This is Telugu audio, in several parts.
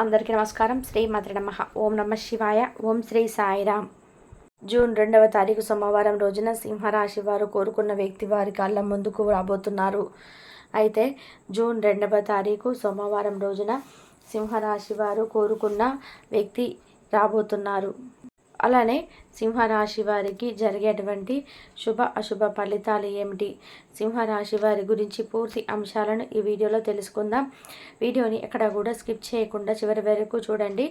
అందరికీ నమస్కారం. శ్రీ మాతృ నమ. ఓం నమ శివాయ. ఓం శ్రీ సాయిరామ్. జూన్ రెండవ తారీఖు సోమవారం రోజున సింహరాశి వారు కోరుకున్న వ్యక్తి వారి కళ్ళ ముందుకు రాబోతున్నారు. అయితే జూన్ రెండవ తారీఖు సోమవారం రోజున సింహరాశి వారు కోరుకున్న వ్యక్తి రాబోతున్నారు. అలానే సింహరాశి వారికి జరిగేటువంటి శుభ అశుభ ఫలితాలు ఏమిటి? సింహరాశి వారి గురించి పూర్తి అంశాలను ఈ వీడియోలో తెలుసుకుందాం. వీడియోని ఎక్కడ కూడా స్కిప్ చేయకుండా చివరి వరకు చూడండి.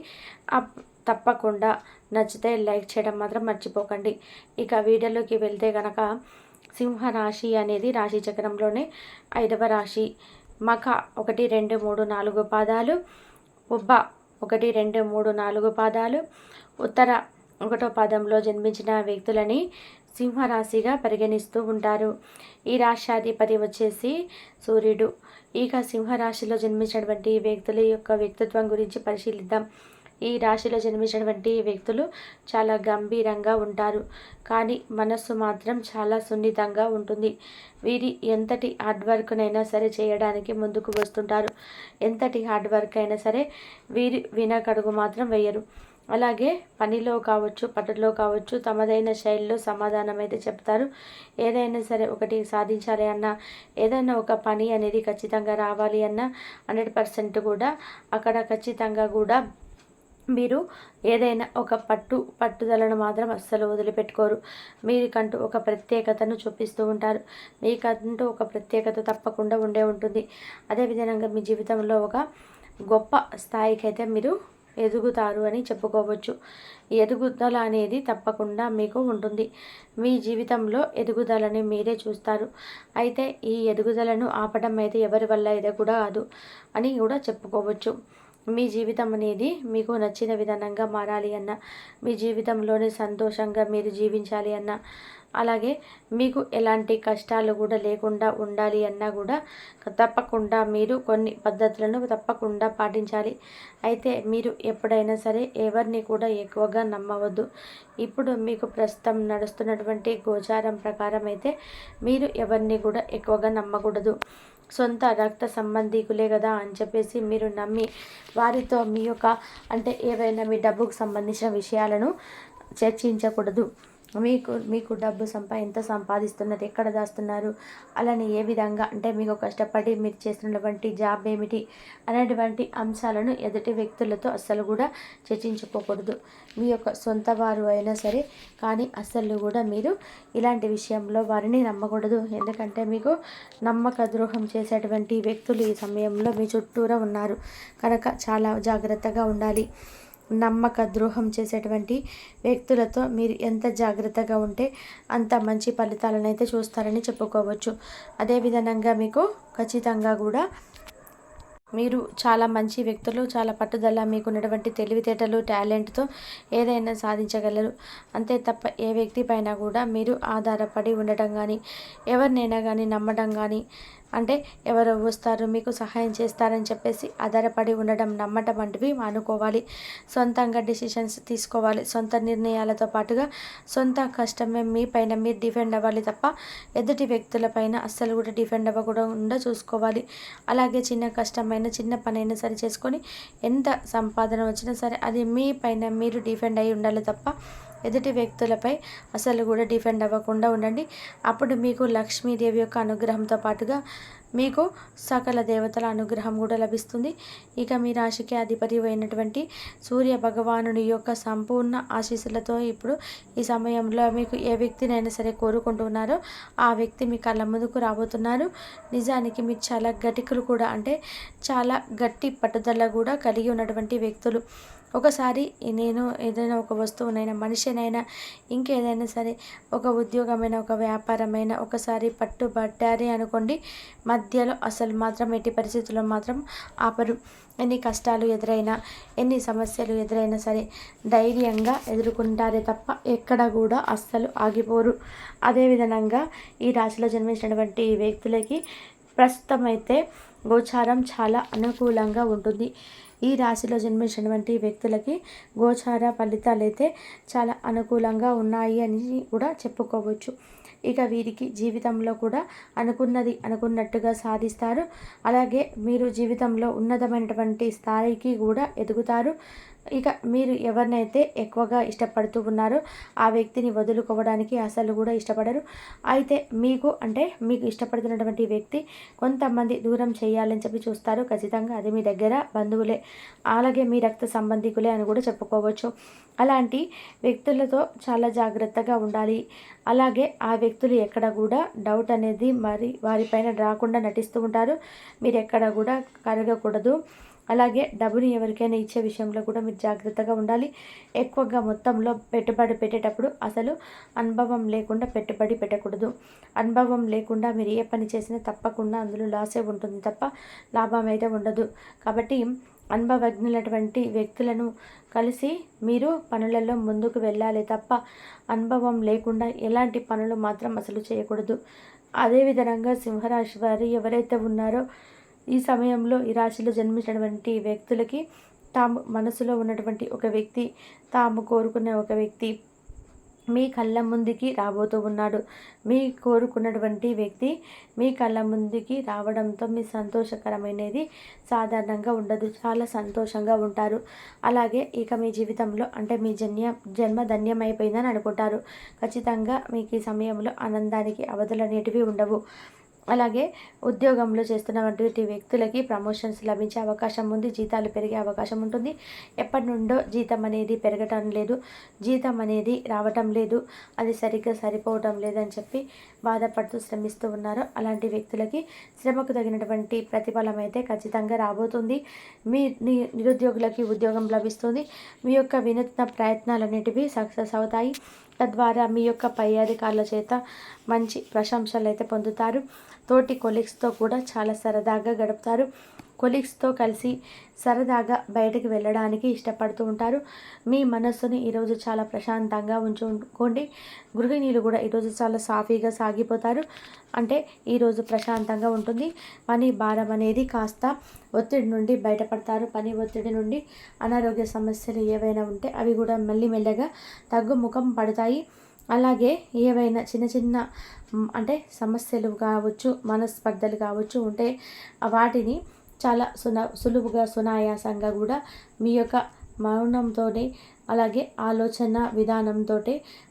తప్పకుండా నచ్చితే లైక్ చేయడం మాత్రం మర్చిపోకండి. ఇక వీడియోలోకి వెళ్తే కనుక సింహరాశి అనేది రాశి చక్రంలోనే ఐదవ రాశి. మఖ ఒకటి రెండు మూడు నాలుగు పాదాలు. ఉబ్బ ఒకటి రెండు మూడు నాలుగు పాదాలు. ఉత్తర ఒకటో పదంలో జన్మించిన వ్యక్తులని సింహరాశిగా పరిగణిస్తూ ఉంటారు. ఈ రాష్ట్రాధిపతి వచ్చేసి సూర్యుడు. ఇక సింహరాశిలో జన్మించినటువంటి వ్యక్తుల యొక్క వ్యక్తిత్వం గురించి పరిశీలిద్దాం. ఈ రాశిలో జన్మించినటువంటి వ్యక్తులు చాలా గంభీరంగా ఉంటారు. కానీ మనస్సు మాత్రం చాలా సున్నితంగా ఉంటుంది. వీరి ఎంతటి హార్డ్ వర్క్నైనా సరే చేయడానికి ముందుకు వస్తుంటారు. ఎంతటి హార్డ్ వర్క్ అయినా సరే వీరి వినకడుగు మాత్రం వేయరు. అలాగే పనిలో కావచ్చు పట్టులో కావచ్చు తమదైన శైలిలో సమాధానం అయితే చెప్తారు. ఏదైనా సరే ఒకటి సాధించాలి అన్నా ఏదైనా ఒక పని అనేది ఖచ్చితంగా రావాలి అన్నా హండ్రెడ్ పర్సెంట్ కూడా అక్కడ ఖచ్చితంగా కూడా మీరు ఏదైనా ఒక పట్టు పట్టుదలను మాత్రం అస్సలు వదిలిపెట్టుకోరు. మీకంటూ ఒక ప్రత్యేకతను చూపిస్తూ ఉంటారు. మీకంటూ ఒక ప్రత్యేకత తప్పకుండా ఉండే ఉంటుంది. అదేవిధంగా మీ జీవితంలో ఒక గొప్ప స్థాయికి అయితే మీరు ఎదుగుతారు అని చెప్పుకోవచ్చు. ఎదుగుదల అనేది తప్పకుండా మీకు ఉంటుంది. మీ జీవితంలో ఎదుగుదలని మీరే చూస్తారు. అయితే ఈ ఎదుగుదలను ఆపడం అయితే ఎవరి వల్ల అయితే కూడా కాదు అని కూడా చెప్పుకోవచ్చు. మీ జీవితం అనేది మీకు నచ్చిన విధానంగా మారాలి అన్న మీ జీవితంలోనే సంతోషంగా మీరు జీవించాలి అన్న అలాగే మీకు ఎలాంటి కష్టాలు కూడా లేకుండా ఉండాలి అన్నా కూడా తప్పకుండా మీరు కొన్ని పద్ధతులను తప్పకుండా పాటించాలి. అయితే మీరు ఎప్పుడైనా సరే ఎవరిని కూడా ఎక్కువగా నమ్మవద్దు. ఇప్పుడు మీకు ప్రస్తుతం నడుస్తున్నటువంటి గోచారం ప్రకారం అయితే మీరు ఎవరిని కూడా ఎక్కువగా నమ్మకూడదు. సొంత రక్త సంబంధికులే కదా అని చెప్పేసి మీరు నమ్మి వారితో మీ యొక్క అంటే ఏవైనా మీ డబ్బుకు సంబంధించిన విషయాలను చర్చించకూడదు. మీకు మీకు డబ్బు సంపా ఎంత సంపాదిస్తున్నారు ఎక్కడ దాస్తున్నారు అలానే ఏ విధంగా అంటే మీకు కష్టపడి మీరు చేస్తున్నటువంటి జాబ్ ఏమిటి అనేటువంటి అంశాలను ఎదుటి వ్యక్తులతో అస్సలు కూడా చర్చించుకోకూడదు. మీ యొక్క సొంత వారు అయినా సరే కానీ అస్సలు కూడా మీరు ఇలాంటి విషయంలో వారిని నమ్మకూడదు. ఎందుకంటే మీకు నమ్మక ద్రోహం చేసేటువంటి వ్యక్తులు ఈ సమయంలో మీ చుట్టూరా ఉన్నారు. కనుక చాలా జాగ్రత్తగా ఉండాలి. నమ్మక ద్రోహం చేసేటువంటి వ్యక్తులతో మీరు ఎంత జాగ్రత్తగా ఉంటే అంత మంచి ఫలితాలను అయితే చూస్తారని చెప్పుకోవచ్చు. అదేవిధంగా మీకు ఖచ్చితంగా కూడా మీరు చాలా మంచి వ్యక్తులు చాలా పట్టుదల మీకు ఉన్నటువంటి తెలివితేటలు టాలెంట్తో ఏదైనా సాధించగలరు. అంతే తప్ప ఏ వ్యక్తి పైన కూడా మీరు ఆధారపడి ఉండటం కానీ ఎవరినైనా కానీ నమ్మడం కానీ అంటే ఎవరు వస్తారు మీకు సహాయం చేస్తారని చెప్పేసి ఆధారపడి ఉండడం నమ్మటం వంటివి మానుకోవాలి. సొంతంగా డిసిషన్స్ తీసుకోవాలి. సొంత నిర్ణయాలతో పాటుగా సొంత కష్టమే మీ పైన మీరు డిఫెండ్ అవ్వాలి తప్ప ఎదుటి వ్యక్తుల పైన అస్సలు కూడా డిఫెండ్ అవ్వకుండా చూసుకోవాలి. అలాగే చిన్న కష్టమైన చిన్న పనైనా సరే చేసుకొని ఎంత సంపాదన వచ్చినా సరే అది మీ పైన మీరు డిఫెండ్ అయి ఉండాలి తప్ప ఎదుటి వ్యక్తులపై అసలు కూడా డిఫెండ్ అవ్వకుండా ఉండండి. అప్పుడు మీకు లక్ష్మీదేవి యొక్క అనుగ్రహంతో పాటుగా మీకు సకల దేవతల అనుగ్రహం కూడా లభిస్తుంది. ఇక మీ రాశికి అధిపతి అయినటువంటి సూర్య భగవానుడి యొక్క సంపూర్ణ ఆశీస్సులతో ఇప్పుడు ఈ సమయంలో మీకు ఏ వ్యక్తినైనా సరే కోరుకుంటున్నారో ఆ వ్యక్తి మీ కళ్ళ ముందుకు రాబోతున్నారు. నిజానికి మీరు చాలా గటికులు కూడా అంటే చాలా గట్టి పట్టుదల కూడా కలిగి ఉన్నటువంటి వ్యక్తులు. ఒకసారి నేను ఏదైనా ఒక వస్తువునైనా మనిషినైనా ఇంకేదైనా సరే ఒక ఉద్యోగమైన ఒక వ్యాపారమైన ఒకసారి పట్టుబట్టారే అనుకోండి మధ్యలో అసలు మాత్రం ఎట్టి పరిస్థితుల్లో మాత్రం ఆపరు. ఎన్ని కష్టాలు ఎదురైనా ఎన్ని సమస్యలు ఎదురైనా సరే ధైర్యంగా ఎదుర్కొంటారే తప్ప ఎక్కడ కూడా అస్సలు ఆగిపోరు. అదేవిధంగా ఈ రాశిలో జన్మించినటువంటి వ్యక్తులకి ప్రస్తుతం అయితే గోచారం చాలా అనుకూలంగా ఉంటుంది. ఈ రాశిలో జన్మించినటువంటి వ్యక్తులకి గోచార ఫలితాలు అయితే చాలా అనుకూలంగా ఉన్నాయి అని కూడా చెప్పుకోవచ్చు. ఇక వీరికి జీవితంలో కూడా అనుకున్నది అనుకున్నట్టుగా సాధిస్తారు. అలాగే మీరు జీవితంలో ఉన్నతమైనటువంటి స్థాయికి కూడా ఎదుగుతారు. ఇక మీరు ఎవరినైతే ఎక్కువగా ఇష్టపడుతూ ఉన్నారో ఆ వ్యక్తిని వదులుకోవడానికి అసలు కూడా ఇష్టపడరు. అయితే మీకు అంటే మీకు ఇష్టపడుతున్నటువంటి వ్యక్తి కొంతమంది దూరం చేయాలని చెప్పి చూస్తారు. ఖచ్చితంగా అది మీ దగ్గర బంధువులే అలాగే మీ రక్త సంబంధికులే అని కూడా చెప్పుకోవచ్చు. అలాంటి వ్యక్తులతో చాలా జాగ్రత్తగా ఉండాలి. అలాగే ఆ వ్యక్తులు ఎక్కడ కూడా డౌట్ అనేది మరి వారిపైన రాకుండా నటిస్తూ ఉంటారు. మీరు ఎక్కడ కూడా కరగకూడదు. అలాగే డబ్బుని ఎవరికైనా ఇచ్చే విషయంలో కూడా మీరు జాగ్రత్తగా ఉండాలి. ఎక్కువగా మొత్తంలో పెట్టుబడి పెట్టేటప్పుడు అసలు అనుభవం లేకుండా పెట్టుబడి పెట్టకూడదు. అనుభవం లేకుండా మీరు ఏ పని చేసినా తప్పకుండా అందులో లాసే ఉంటుంది తప్ప లాభం అయితే ఉండదు. కాబట్టి అనుభవజ్ఞులటువంటి వ్యక్తులను కలిసి మీరు పనులలో ముందుకు వెళ్ళాలి తప్ప అనుభవం లేకుండా ఎలాంటి పనులు మాత్రం అసలు చేయకూడదు. అదేవిధంగా సింహరాశి వారు ఎవరైతే ఉన్నారో ఈ సమయంలో ఈ రాశిలో జన్మించినటువంటి వ్యక్తులకి తాము మనసులో ఉన్నటువంటి ఒక వ్యక్తి తాము కోరుకునే ఒక వ్యక్తి మీ కళ్ళ ముందుకి రాబోతూ ఉన్నాడు. మీ కోరుకున్నటువంటి వ్యక్తి మీ కళ్ళ ముందుకి రావడంతో మీ సంతోషకరమైనది సాధారణంగా ఉండదు. చాలా సంతోషంగా ఉంటారు. అలాగే ఇక మీ జీవితంలో అంటే మీ జన్య జన్మ ధన్యమైపోయిందని అనుకుంటారు. ఖచ్చితంగా మీకు ఈ సమయంలో ఆనందానికి అవధులు అనేటివి ఉండవు. అలాగే ఉద్యోగంలో చేస్తున్నటువంటి వ్యక్తులకి ప్రమోషన్స్ లభించే అవకాశం ఉంది జీతాలు పెరిగే అవకాశం ఉంటుంది. ఎప్పటి నుండో జీతం అనేది పెరగటం లేదు జీతం అనేది రావటం లేదు అది సరిగ్గా సరిపోవటం లేదని చెప్పి బాధపడుతూ శ్రమిస్తూ ఉన్నారు. అలాంటి వ్యక్తులకి శ్రమకు తగినటువంటి ప్రతిఫలం అయితే ఖచ్చితంగా రాబోతుంది. మీ నిరుద్యోగులకి ఉద్యోగం లభిస్తుంది. మీ యొక్క వినూత్న ప్రయత్నాలు అనేటివి సక్సెస్ అవుతాయి. తద్వారా మీ యొక్క పై అధికారుల చేత మంచి ప్రశంసలు అయితే పొందుతారు. తోటి కొలీగ్స్తో కూడా చాలా సరదాగా గడుపుతారు. కొలీగ్స్తో కలిసి సరదాగా బయటకు వెళ్ళడానికి ఇష్టపడుతూ ఉంటారు. మీ మనస్సుని ఈరోజు చాలా ప్రశాంతంగా ఉంచుకోండి. గృహిణీలు కూడా ఈరోజు చాలా సాఫీగా సాగిపోతారు. అంటే ఈరోజు ప్రశాంతంగా ఉంటుంది. పని భారం అనేది కాస్త ఒత్తిడి నుండి బయటపడతారు. పని ఒత్తిడి నుండి అనారోగ్య సమస్యలు ఏవైనా ఉంటే అవి కూడా మెల్లిమెల్లగా తగ్గుముఖం పడతాయి. అలాగే ఏవైనా చిన్న చిన్న అంటే సమస్యలు కావచ్చు మనస్పర్ధలు కావచ్చు ఉంటే వాటిని చాలా సున సులువుగా సునాయాసంగా కూడా మీ యొక్క మౌనంతోనే అలాగే ఆలోచన విధానంతో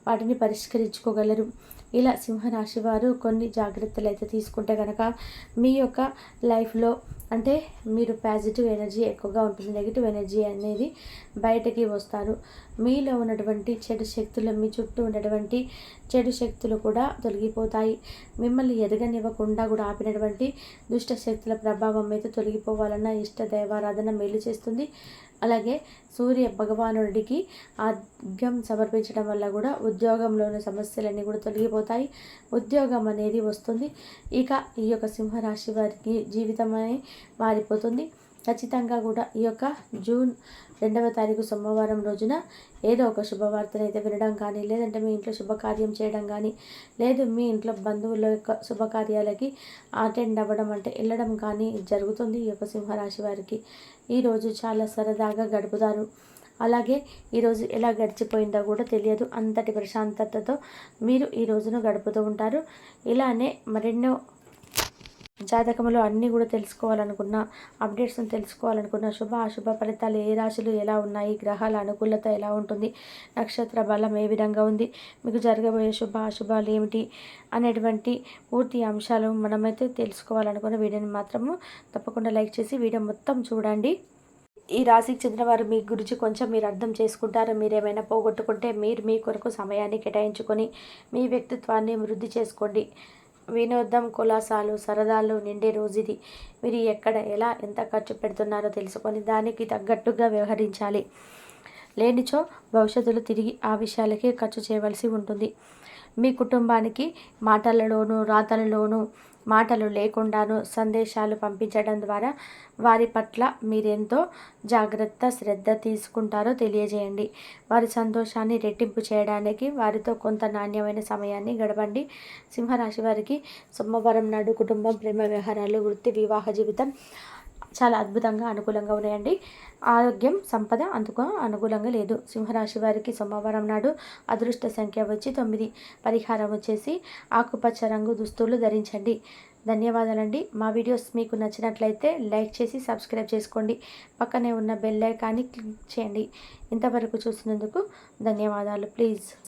వాటిని పరిష్కరించుకోగలరు. ఇలా సింహరాశి వారు కొన్ని జాగ్రత్తలు అయితే తీసుకుంటే కనుక మీ యొక్క లైఫ్లో అంటే మీరు పాజిటివ్ ఎనర్జీ ఎక్కువగా ఉంటుంది. నెగిటివ్ ఎనర్జీ అనేది బయటకి వస్తారు. మీలో ఉన్నటువంటి చెడు శక్తులు మీ చుట్టూ ఉన్నటువంటి చెడు శక్తులు కూడా తొలగిపోతాయి. మిమ్మల్ని ఎదగనివ్వకుండా కూడా ఆపినటువంటి దుష్ట శక్తుల ప్రభావం అయితే తొలగిపోవాలన్న ఇష్ట దైవారాధన మేలు చేస్తుంది. అలాగే సూర్య భగవానుడికి ఆర్ఘ్యం సమర్పించడం వల్ల కూడా ఉద్యోగంలోని సమస్యలన్నీ కూడా తొలగిపోతాయి. ఉద్యోగం అనేది వస్తుంది. ఇక ఈ యొక్క సింహరాశి వారికి జీవితం మారిపోతుంది. ఖచ్చితంగా కూడా ఈ యొక్క జూన్ రెండవ తారీఖు సోమవారం రోజున ఏదో ఒక శుభవార్తను అయితే వినడం కానీ లేదంటే మీ ఇంట్లో శుభకార్యం చేయడం కానీ లేదు మీ ఇంట్లో బంధువుల యొక్క శుభకార్యాలకి అటెండ్ అవ్వడం అంటే వెళ్ళడం కానీ జరుగుతుంది. ఈ యొక్క సింహరాశి వారికి ఈరోజు చాలా సరదాగా గడుపుతారు. అలాగే ఈరోజు ఎలా గడిచిపోయిందో కూడా తెలియదు. అంతటి ప్రశాంతతతో మీరు ఈ రోజును గడుపుతూ ఉంటారు. ఇలానే మరెన్నో జాతకంలో అన్నీ కూడా తెలుసుకోవాలనుకున్న అప్డేట్స్ని తెలుసుకోవాలనుకున్న శుభ అశుభ ఫలితాలు ఏ రాశులు ఎలా ఉన్నాయి గ్రహాల అనుకూలత ఎలా ఉంటుంది నక్షత్ర బలం ఏ విధంగా ఉంది మీకు జరగబోయే శుభ అశుభాలు ఏమిటి అనేటువంటి పూర్తి అంశాలు మనమైతే తెలుసుకోవాలనుకున్న వీడియోని మాత్రము తప్పకుండా లైక్ చేసి వీడియో మొత్తం చూడండి. ఈ రాశికి చెందిన వారు మీ గురించి కొంచెం మీరు అర్థం చేసుకుంటారు మీరు ఏమైనా పోగొట్టుకుంటే మీరు మీ కొరకు సమయాన్ని కేటాయించుకొని మీ వ్యక్తిత్వాన్ని వృద్ధి చేసుకోండి. వినోదం కులాసాలు సరదాలు నిండే రోజు ఇది మీరు ఎక్కడ ఎలా ఎంత ఖర్చు పెడుతున్నారో తెలుసుకొని దానికి తగ్గట్టుగా వ్యవహరించాలి. లేనిచో భవిష్యత్తులో తిరిగి ఆ విషయాలకే ఖర్చు చేయవలసి ఉంటుంది. మీ కుటుంబానికి మాటలలోనూ రాతలలోనూ మాటలు లేకుండాను సందేశాలు పంపించడం ద్వారా వారి పట్ల మీరెంతో జాగ్రత్త శ్రద్ధ తీసుకుంటారో తెలియజేయండి. వారి సంతోషాన్ని రెట్టింపు చేయడానికి వారితో కొంత నాణ్యమైన సమయాన్ని గడపండి. సింహరాశి వారికి సోమవారం నాడు కుటుంబం ప్రేమ వ్యవహారాలు వృత్తి వివాహ జీవితం చాలా అద్భుతంగా అనుకూలంగా ఉన్నాయండి. ఆరోగ్యం సంపద అందుకు అనుకూలంగా లేదు. సింహరాశి వారికి సోమవారం నాడు అదృష్ట సంఖ్య వచ్చి తొమ్మిది. పరిహారం వచ్చేసి ఆకుపచ్చ రంగు దుస్తులు ధరించండి. ధన్యవాదాలండి. మా వీడియోస్ మీకు నచ్చినట్లయితే లైక్ చేసి సబ్స్క్రైబ్ చేసుకోండి. పక్కనే ఉన్న బెల్ ఐకాన్ని క్లిక్ చేయండి. ఇంతవరకు చూసినందుకు ధన్యవాదాలు. ప్లీజ్.